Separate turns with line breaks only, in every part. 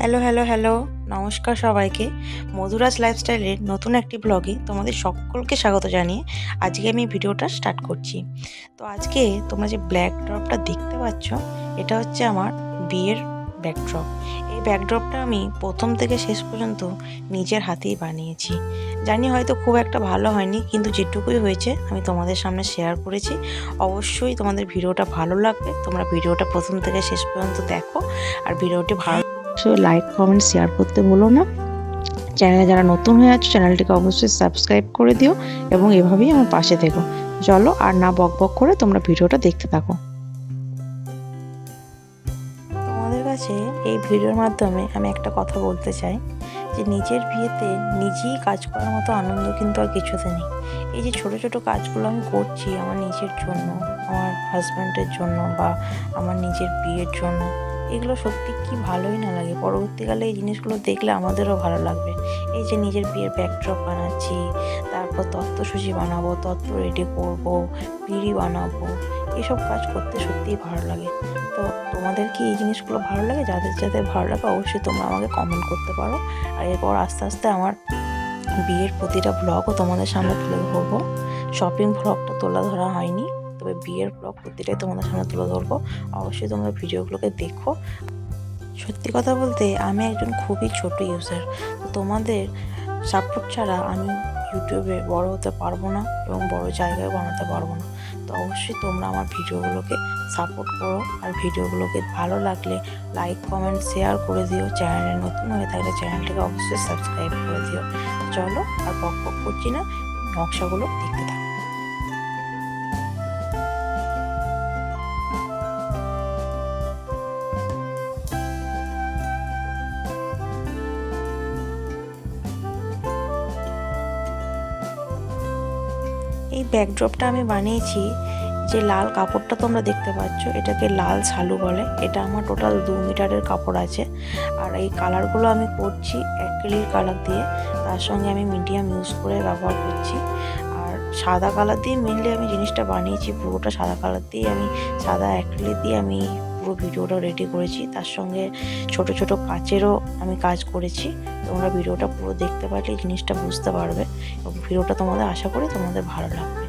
Hello hello hello নমস্কার সবাইকে। মধুরাজ লাইফস্টাইলের নতুন একটি ব্লগে তোমাদের সকলকে স্বাগত জানিয়ে আজকে আমি ভিডিওটা স্টার্ট করছি। তো আজকে তোমরা যে ব্ল্যাক ড্রপটা দেখতে পাচ্ছ, এটা হচ্ছে আমার বিয়ের ব্যাকড্রপ এই ব্যাকড্রপটা আমি প্রথম থেকে শেষ পর্যন্ত নিজের হাতেই বানিয়েছি। জানি হয়তো খুব একটা ভালো হয়নি, কিন্তু যেটুকুই হয়েছে আমি তোমাদের সামনে শেয়ার করেছি। অবশ্যই তোমাদের ভিডিওটা ভালো লাগবে, তোমরা ভিডিওটা প্রথম থেকে শেষ পর্যন্ত দেখো, আর ভিডিওটি ভালো অবশ্যই লাইক কমেন্ট শেয়ার করতে ভুলো না। চ্যানেলে যারা নতুন হয়ে আছো চ্যানেলটিকে অবশ্যই সাবস্ক্রাইব করে দিও এবং এভাবেই আমার পাশে থেকো। চলো আর না বক বক করে তোমরা ভিডিওটা দেখতে থাকো। তোমাদের কাছে এই ভিডিওর মাধ্যমে আমি একটা কথা বলতে চাই, যে নিজের বিয়েতে নিজেই কাজ করার মতো আনন্দ কিন্তু আর কিছুতে নেই। এই যে ছোট ছোট কাজগুলো আমি করছি আমার নিজের জন্য, আমার হাজব্যান্ডের জন্য বা আমার নিজের বিয়ের জন্য এগুলো সত্যি কি ভালোই না লাগে। পরবর্তীকালে এই জিনিসগুলো দেখলে আমাদেরও ভালো লাগবে। এই যে নিজের বিয়ের ব্যাকড্রপ বানাচ্ছি, তারপর তত্ত্বসূচি বানাবো, তত্ত্ব রেডি করব, বিড়ি বানাবো, এসব কাজ করতে সত্যিই ভালো লাগে। তো তোমাদের কি এই জিনিসগুলো ভালো লাগে? যাদের যাদের ভালো লাগে অবশ্যই তোমরা আমাকে কমেন্ট করতে পারো। আর এরপর আস্তে আস্তে আমার বিয়ের প্রতিটা ব্লগও তোমাদের সামনে তুলে ধরবো। শপিং ব্লগটা তোলা ধরা হয়নি। তবে বিয়ের ব্লগ প্রতিটাই তোমাদের সামনে তুলে ধরবো। অবশ্যই তোমরা ভিডিওগুলোকে দেখো। সত্যি কথা বলতে, আমি একজন খুবই ছোট ইউজার তোমাদের সাপোর্ট ছাড়া আমি ইউটিউবে বড় হতে পারব না এবং বড় জায়গায় বানাতে পারব না। তো অবশ্যই তোমরা আমার ভিডিওগুলোকে সাপোর্ট করো আর ভিডিওগুলোকে ভালো লাগলে লাইক কমেন্ট শেয়ার করে দিও। চ্যানেলে নতুন হয়ে থাকলে চ্যানেলটিকে অবশ্যই সাবস্ক্রাইব করে দিও। চলো আর বক বক করছি না, নকশাগুলো দেখতে থাকো। এই ব্যাকড্রপটা আমি বানিয়েছি যে লাল কাপড়টা তোমরা দেখতে পাচ্ছ, এটাকে লাল ছালু বলে। এটা আমার টোটাল দু মিটারের কাপড় আছে। আর এই কালারগুলো আমি করছি অ্যাক্রিলিক কালার দিয়ে। তার সঙ্গে আমি মিডিয়াম ইউজ করে ব্যবহার করছি। আর সাদা কালার দিয়ে মেনলি আমি জিনিসটা বানিয়েছি, পুরোটা সাদা কালার দিয়ে আমি সাদা অ্যাক্রিলিক দিয়ে আমি পুরো ভিডিওটা রেডি করেছি। তার সঙ্গে ছোট ছোট কাচেরও আমি কাজ করেছি। তোমরা ভিডিওটা পুরো দেখতে পারলে, জিনিসটা বুঝতে পারবে। এবং ভিডিওটা তোমাদের আশা করি তোমাদের ভালো লাগবে।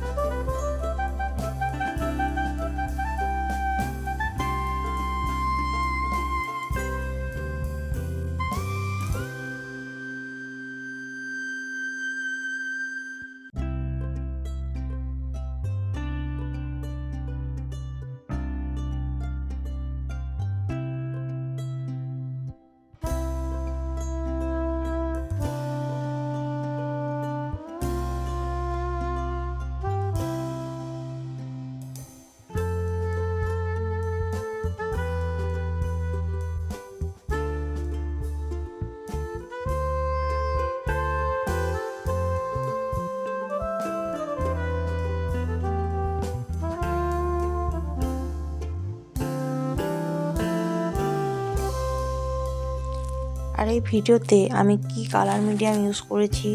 আর এই ভিডিওতে আমি কি কালার মিডিয়াম ইউজ করেছি,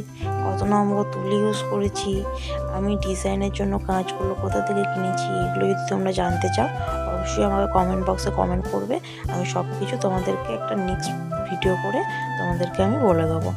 কত নম্বর তুলি ইউজ করেছি, আমি ডিজাইনের জন্য কাঁচগুলো কোথা থেকে কিনেছি, এগুলো যদি তোমরা জানতে চাও, অবশ্যই আমাকে কমেন্ট বক্সে কমেন্ট করবে, আমি সব কিছু তোমাদেরকে একটা নেক্সট ভিডিও করে তোমাদেরকে আমি বলে দেবো।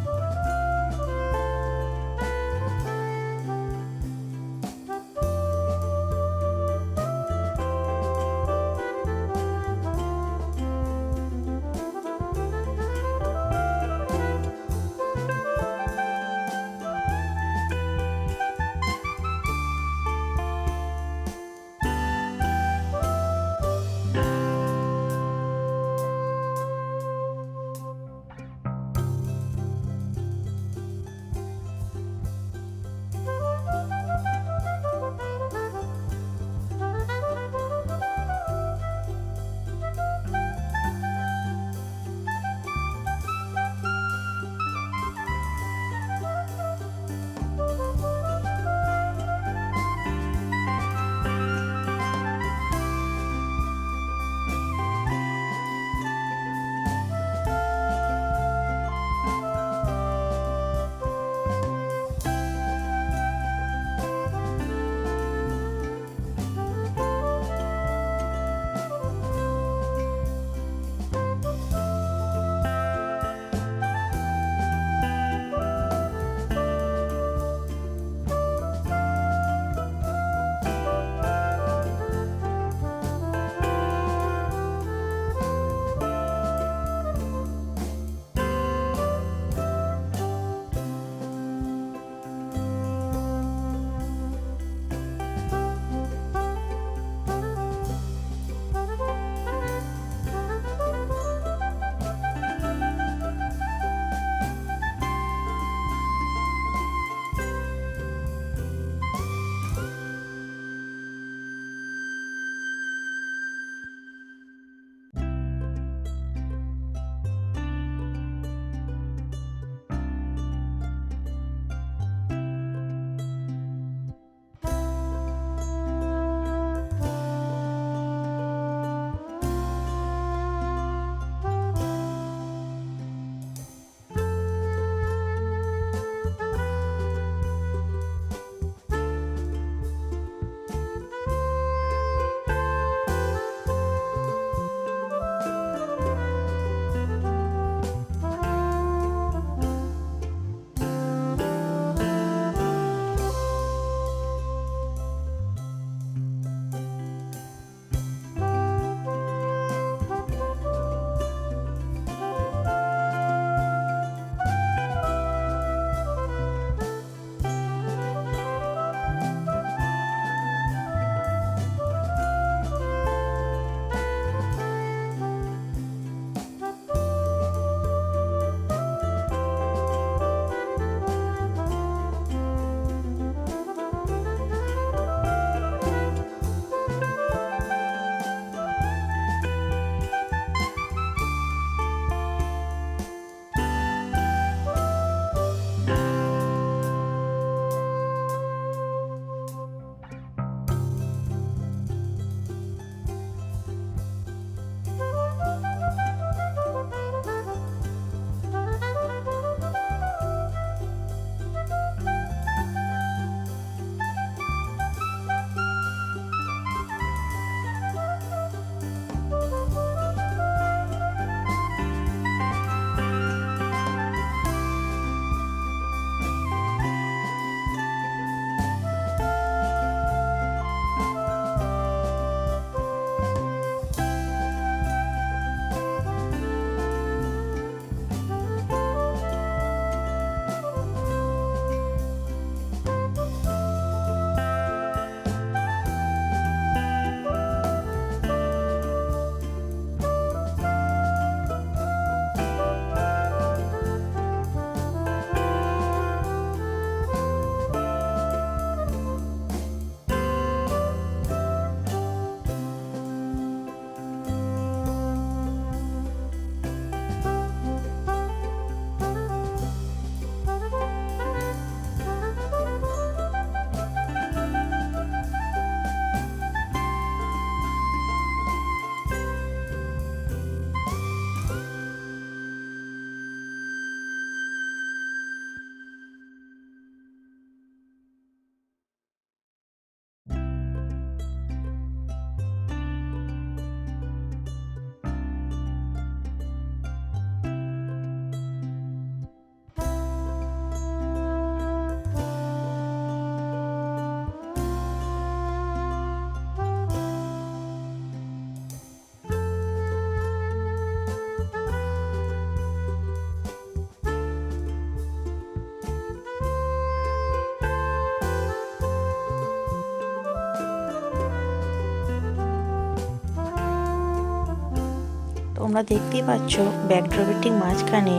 তোমরা দেখতেই পাচ্ছ ব্যাকড্রপের ঠিক মাঝখানে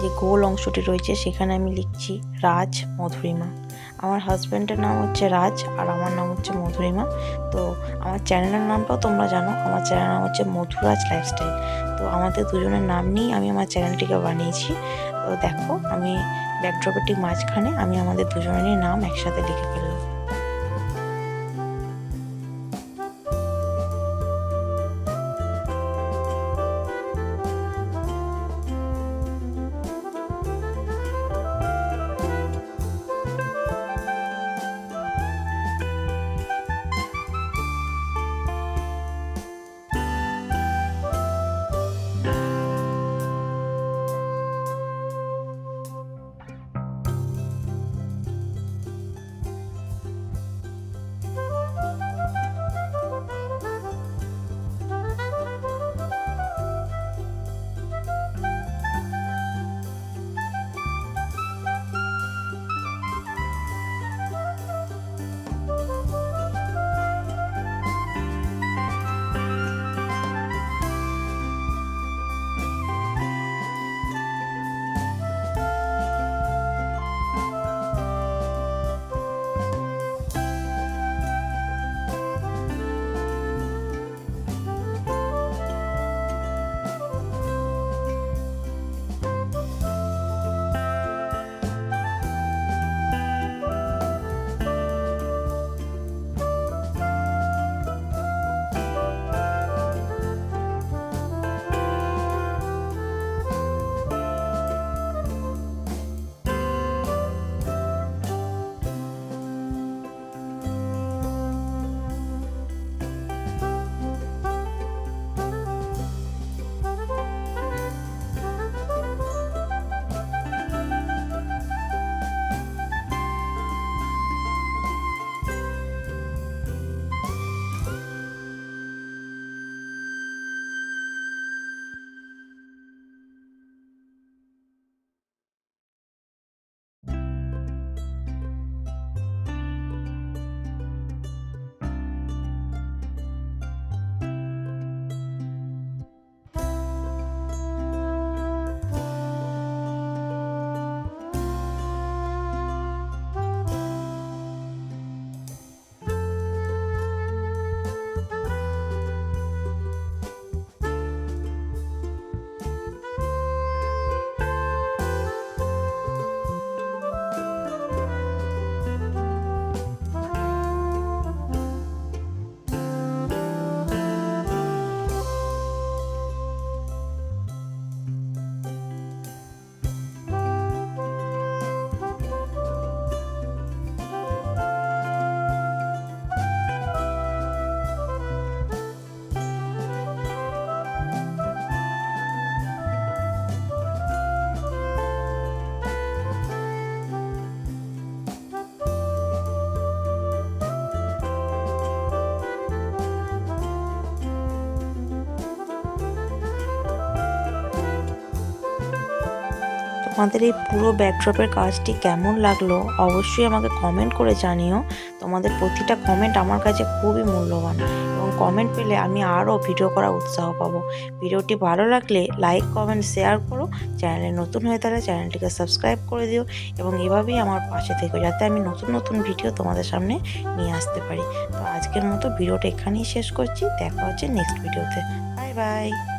যে গোল অংশটি রয়েছে, সেখানে আমি লিখছি রাজ মধুরিমা। আমার হাজব্যান্ডের নাম হচ্ছে রাজ আর আমার নাম হচ্ছে মধুরিমা। তো আমার চ্যানেলের নামটাও তোমরা জানো, আমার চ্যানেলের নাম হচ্ছে মধুরাজ লাইফস্টাইল। তো আমাদের দুজনের নাম নিয়েই আমি আমার চ্যানেলটিকে বানিয়েছি। তো দেখো, আমি ব্যাকড্রপের ঠিক মাঝখানে আমি আমাদের দুজনেরই নাম একসাথে লিখে ফেললাম। তোমাদের এই পুরো ব্যাকড্রপের কাজটি কেমন লাগল অবশ্যই আমাকে কমেন্ট করে জানিও। তোমাদের প্রতিটা কমেন্ট আমার কাছে খুবই মূল্যবান। এবং কমেন্ট পেলে আমি আরও ভিডিও করার উৎসাহ পাবো। ভিডিওটি ভালো লাগলে লাইক কমেন্ট শেয়ার করো। চ্যানেলে নতুন হয়ে তাহলে চ্যানেলটিকে সাবস্ক্রাইব করে দিও। এবং এভাবেই আমার পাশে থেকো, যাতে আমি নতুন নতুন ভিডিও তোমাদের সামনে নিয়ে আসতে পারি। তো আজকের মতো ভিডিওটা এখানেই শেষ করছি। দেখা হচ্ছে নেক্সট ভিডিওতে বাই বাই